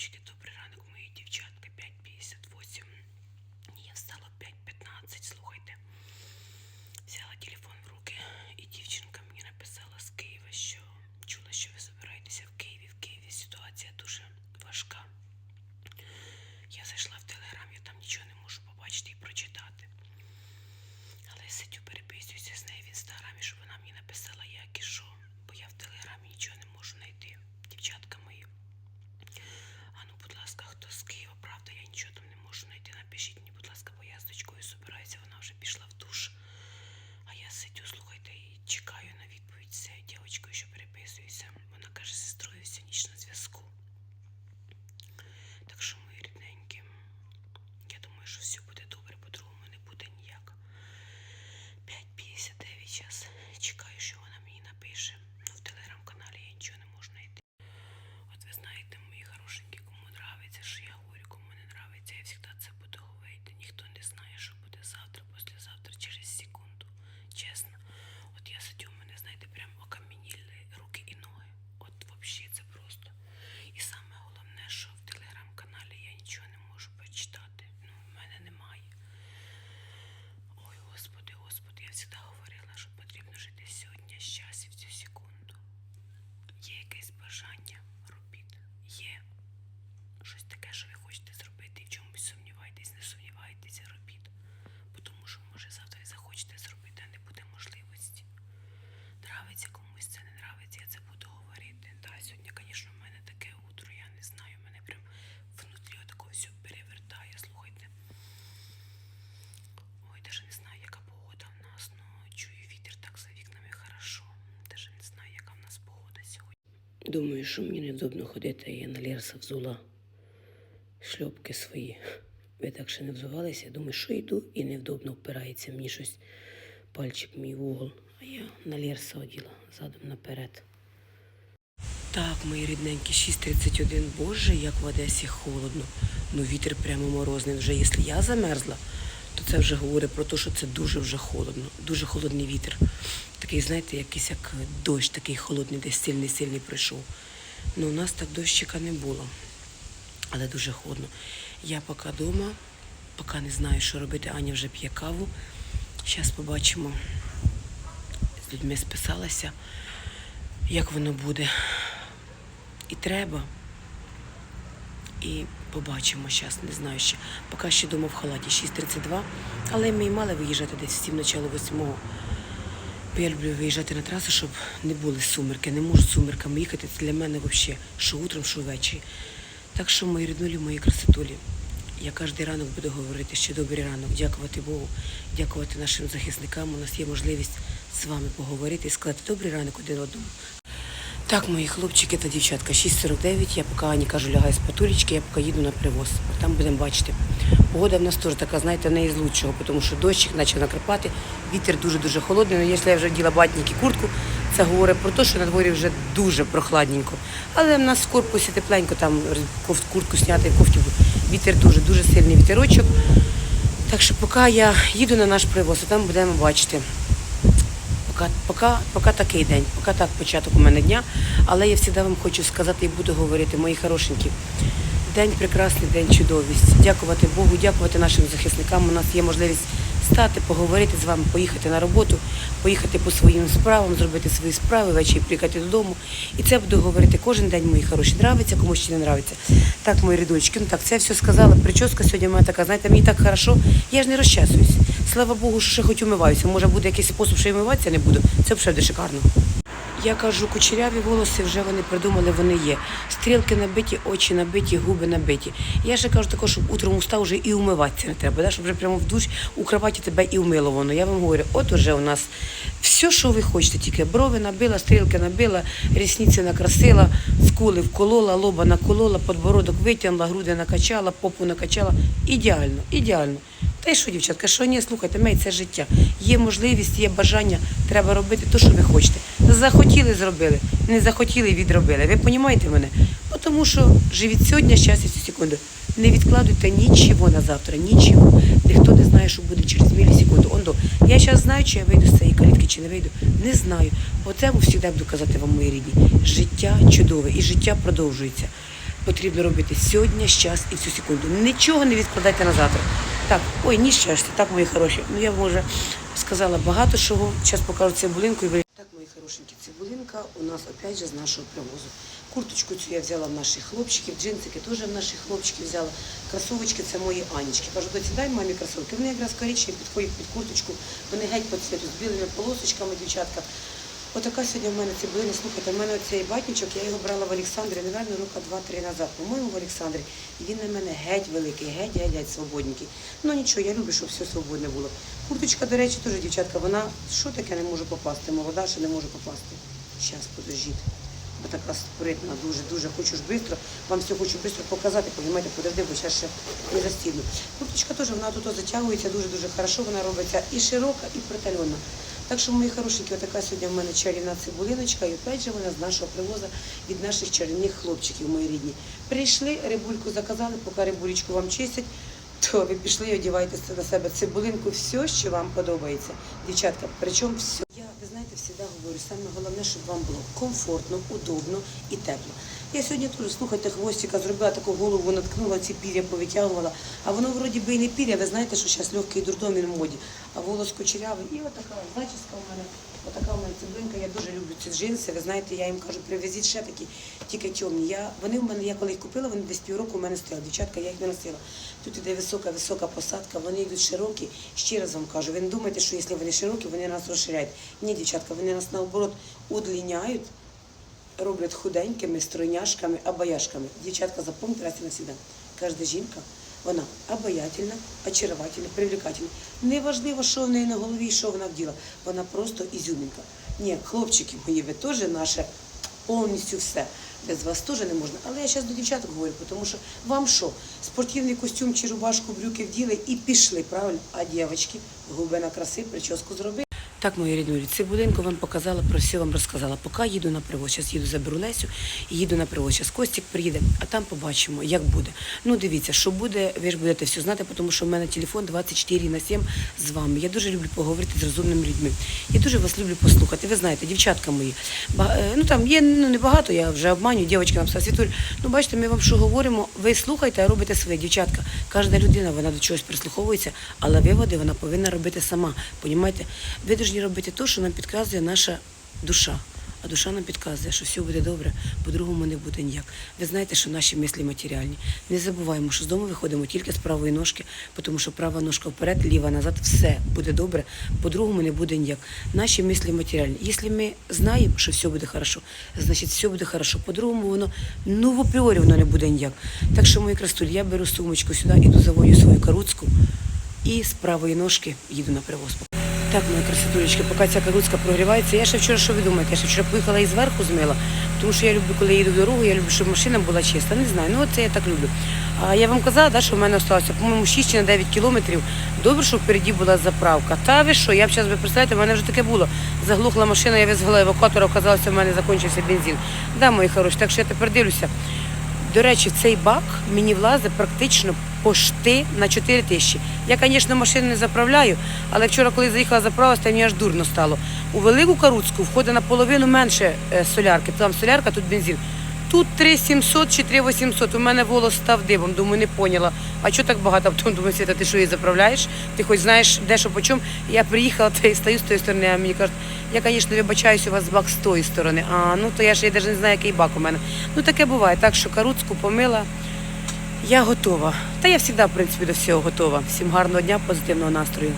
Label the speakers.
Speaker 1: хлопчики, добрий ранок, мої дівчатка, 5.58. Я встала в 5.15, слухайте. Взяла телефон в руки, і дівчинка мені написала з Києва, що чула, що ви збираєтеся в Києві. В Києві ситуація дуже важка. Я зайшла в телеграм, я там нічого не можу побачити і прочитати. Але я сидю, переписуюся з нею в інстаграмі, щоб вона мені написала, як і що, бо я в телеграмі нічого не можу знайти. Дівчатка мої. А ну, будь ласка, хто з Києва, правда, я нічого там не можу знайти. Напишіть мені, будь ласка, бо я з вона вже пішла в душ. А я сидю, слухайте, і чекаю на відповідь з дівчинкою, що переписуюся. Вона каже, сестрою всю ніч на зв'язку. Так що, мої рідненькі, я думаю, що все буде добре, по-другому не буде ніяк. 5.59 час. Чекаю, що вона мені напише. Ну, в телеграм-каналі я нічого не можу знайти. От ви знаєте, мої хорошенькі, кому нравиться, що я говорю, кому не нравиться, я завжди це буду говорити. Ніхто не знає, що буде завтра, післязавтра, через секунду. Чесно. От я сидю, в мене, знаєте, прям окам'яніли руки і ноги. От взагалі це просто. І саме головне, що в телеграм-каналі я нічого не можу прочитати. Ну, в мене немає. Ой, господи, господи, я завжди говорила, що потрібно жити сьогодні, щас і в цю секунду. Є якесь бажання, робіть. Є щось таке, що ви хочете зробити, і в чомусь сумніваєтесь, не сумнівайтеся, робіть. Бо Тому що, може, завтра і захочете зробити, а не буде можливості. Нравиться комусь це не буду говорити. Да, сьогодні, звісно, в мене таке утро, я не знаю, мене прям внутрі отако все перевертає, слухайте. Ой, даже не знаю, яка погода в нас, но чую вітер так за вікнами хорошо. Даже не знаю, яка в нас погода сьогодні. Думаю, що мені невдобно ходити, я на Лерса взула шльопки свої. Ви так ще не взувалися, думаю, що йду і невдобно впирається мені щось пальчик мій в угол. А я на Лерса оділа задом наперед. Так, мої рідненькі, 6.31. Боже, як в Одесі холодно. Ну вітер прямо морозний. Вже якщо я замерзла, то це вже говорить про те, що це дуже вже холодно. Дуже холодний вітер. Такий, знаєте, якийсь як дощ, такий холодний, десь сильний-сильний прийшов. Ну, у нас так дощика не було. Але дуже холодно. Я поки вдома, поки не знаю, що робити. Аня вже п'є каву. Зараз побачимо. З людьми списалася, як воно буде. І треба. І побачимо зараз, не знаю ще. Поки ще вдома в халаті 6.32, але ми і мали виїжджати десь в 7 начало 8. Бо я люблю виїжджати на трасу, щоб не були сумерки. Не можу з сумерками їхати. Це для мене взагалі, що утром, що ввечері. Так що, мої ріднулі, мої красотулі, я кожен ранок буду говорити, що добрий ранок, дякувати Богу, дякувати нашим захисникам. У нас є можливість з вами поговорити і сказати добрий ранок один одному. Так, мої хлопчики та дівчатка, 6.49, я поки Ані кажу, лягай з патулечки, я поки їду на привоз. Там будемо бачити. Погода в нас теж така, знаєте, не із лучшого, тому що дощик почав накрапати, вітер дуже-дуже холодний. Ну, якщо я вже вділа батник і куртку, це говорить про те, що на дворі вже дуже прохладненько. Але в нас в корпусі тепленько, там кофт- куртку зняти, кофту. Вітер дуже-дуже сильний вітерочок. Так що поки я їду на наш привоз, а там будемо бачити. Поки, поки, поки такий день, поки так початок у мене дня. Але я завжди вам хочу сказати і буду говорити, мої хорошенькі. День прекрасний, день чудовість. Дякувати Богу, дякувати нашим захисникам. У нас є можливість стати, поговорити з вами, поїхати на роботу, поїхати по своїм справам, зробити свої справи, ввечері приїхати додому. І це буду говорити кожен день, мої хороші. Нравиться, комусь чи не нравиться. Так, мої рідочки, ну так, це я все сказала. Прическа сьогодні мене така, знаєте, мені так хорошо, я ж не розчесуюсь. Слава Богу, що ще хоч умиваюся. Може буде якийсь спосіб, що я вмиватися не буду. Це взагалі шикарно. Я кажу, кучеряві волоси вже вони придумали, вони є. Стрілки набиті, очі набиті, губи набиті. Я ще кажу також, щоб утром устав вже і умиватися не треба, да? щоб вже прямо в душ у кроваті тебе і вмило воно. Я вам говорю, от уже у нас все, що ви хочете, тільки брови набила, стрілки набила, рісниці накрасила, скули вколола, лоба наколола, подбородок витягнула, груди накачала, попу накачала. Ідеально, ідеально. Та й що, дівчатка, що ні, слухайте, мей, це життя. Є можливість, є бажання, треба робити те, що ви хочете. Захотіли, зробили, не захотіли, відробили. Ви розумієте мене? Бо Тому що живіть сьогодні, щастя цю секунду. Не відкладуйте нічого на завтра, нічого. Ніхто не знає, що буде через мілісекунду. Ондо, я зараз знаю, чи я вийду з цієї калітки, чи не вийду. Не знаю. Бо це завжди буду казати вам, мої рідні. Життя чудове і життя продовжується. потрібно робити сьогодні, щас і в цю секунду. Нічого не відкладайте на завтра. Так, ой, ні щастя, так, мої хороші. Ну я вже сказала багато чого. Зараз покажу цибулинку і ви. Хорошенькі, цибулинка у нас опять же з нашого привозу. Курточку цю я взяла в наших хлопчиків, джинсики теж в наших хлопчиків взяла. Кросовочки це мої Анічки. Кажу, доці, дай мамі кросовки. Вони якраз коричневі підходять під курточку, вони геть по цвіту з білими полосочками, дівчатка. Отака сьогодні в мене цибулина. Слухайте, в мене оцей батничок, я його брала в Олександрі, напевно, рока два-три назад. По-моєму, в Олександрі. І він на мене геть великий, геть, геть, геть свободненький. Ну нічого, я люблю, щоб все свободне було. Курточка, до речі, теж дівчатка, вона що таке не може попасти? Молода, ще не може попасти. Щас, подождіть. Бо така спритна, дуже, дуже хочу ж швидко, вам все хочу швидко показати, понімаєте, подожди, бо зараз ще не застігну. Курточка теж, вона тут затягується дуже-дуже хорошо, вона робиться і широка, і притальона. Так що, мої хорошенькі, отака сьогодні в мене чарівна цибулиночка, і опять же вона з нашого привоза від наших чарівних хлопчиків, мої рідні. Прийшли, рибульку заказали, поки рибулечку вам чистять, то ви пішли і одівайте на себе цибулинку, все, що вам подобається. Дівчатка, причому все. Я, ви знаєте, завжди говорю, саме головне, щоб вам було комфортно, удобно і тепло. Я сьогодні теж, слухайте, хвостика зробила таку голову, наткнула ці пір'я, повитягувала. А воно вроді би і не пір'я, ви знаєте, що зараз легкий дурдом він в моді, а волос кучерявий. І отака зачіска у мене, отака у мене цибинка. Я дуже люблю ці джинси. Ви знаєте, я їм кажу, привезіть ще такі, тільки темні. Я, вони в мене, я коли їх купила, вони десь півроку у мене стояли. Дівчатка, я їх не носила. Тут іде висока, висока посадка, вони йдуть широкі. Ще раз вам кажу, ви не думайте, що якщо вони широкі, вони нас розширяють. Ні, дівчатка, вони нас наоборот удлиняють роблять худенькими, стройняшками, обаяшками. Дівчатка, запомните раз і навсегда. Кожна жінка, вона обаятельна, очаровательна, привлекательна. Неважливо, що в неї на голові що вона вділа. Вона просто ізюмінка. Ні, хлопчики мої, ви теж наше повністю все. Без вас теж не можна. Але я зараз до дівчаток говорю, тому що вам що? Спортивний костюм чи рубашку, брюки вділи і пішли, правильно? А дівчатки, губи на краси, прическу зробили. Так, мої ріднулі, цибулинку вам показала, про все вам розказала. Поки їду на привоз. Зараз їду заберу Лесю і їду на привоз. Зараз Костік приїде, а там побачимо, як буде. Ну, дивіться, що буде, ви ж будете все знати, тому що в мене телефон 24 на 7 з вами. Я дуже люблю поговорити з розумними людьми. Я дуже вас люблю послухати. Ви знаєте, дівчатка мої. Е, ну там є ну, небагато, я вже обманю, дівчатка нам сказала, Світуль, ну бачите, ми вам що говоримо, ви слухайте, а робите своє. Дівчатка, кожна людина, вона до чогось прислуховується, але виводи вона повинна робити сама. Понімаєте? Ви повинні робити те, що нам підказує наша душа. А душа нам підказує, що все буде добре, по-другому не буде ніяк. Ви знаєте, що наші мислі матеріальні. Не забуваємо, що з дому виходимо тільки з правої ножки, тому що права ножка вперед, ліва назад, все буде добре, по-другому не буде ніяк. Наші мислі матеріальні. Якщо ми знаємо, що все буде хорошо, значить все буде хорошо. По-другому воно ну в апріорі воно не буде ніяк. Так що, мої крастулі, я беру сумочку сюди, іду заводю свою каруцьку і з правої ножки їду на привоз. Так, моя красотулечка, поки ця каруцька прогрівається. Я ще вчора, що ви думаєте, я ще вчора поїхала і зверху змила, тому що я люблю, коли їду в дорогу, я люблю, щоб машина була чиста. Не знаю, ну це я так люблю. А я вам казала, да, що в мене залишилося, по-моєму, 6 чи на 9 кілометрів. Добре, що впереді була заправка. Та ви що, я б зараз, ви представляєте, в мене вже таке було. Заглухла машина, я визвала евакуатора, оказалося, в мене закінчився бензин. Да, мої хороші, так що я тепер дивлюся. До речі, цей бак мені влазить практично пошти на 4 тисячі. Я, звісно, машину не заправляю, але вчора, коли заїхала заправилася, мені аж дурно стало. У велику каруцьку входить наполовину менше е, солярки. Там солярка, тут бензин. Тут 3700 чи 3800. У мене волос став дибом. Думаю, не поняла. А чого так багато? Потім думаю, Світа, ти що її заправляєш? Ти хоч знаєш, де що по чому? Я приїхала та й стою з тої сторони, а мені кажуть, я, звісно, вибачаюсь, у вас бак з тої сторони. А, ну то я ж я навіть не знаю, який бак у мене. Ну таке буває. Так що каруцьку помила. Я готова. Та я завжди, в принципі, до всього готова. Всім гарного дня, позитивного настрою.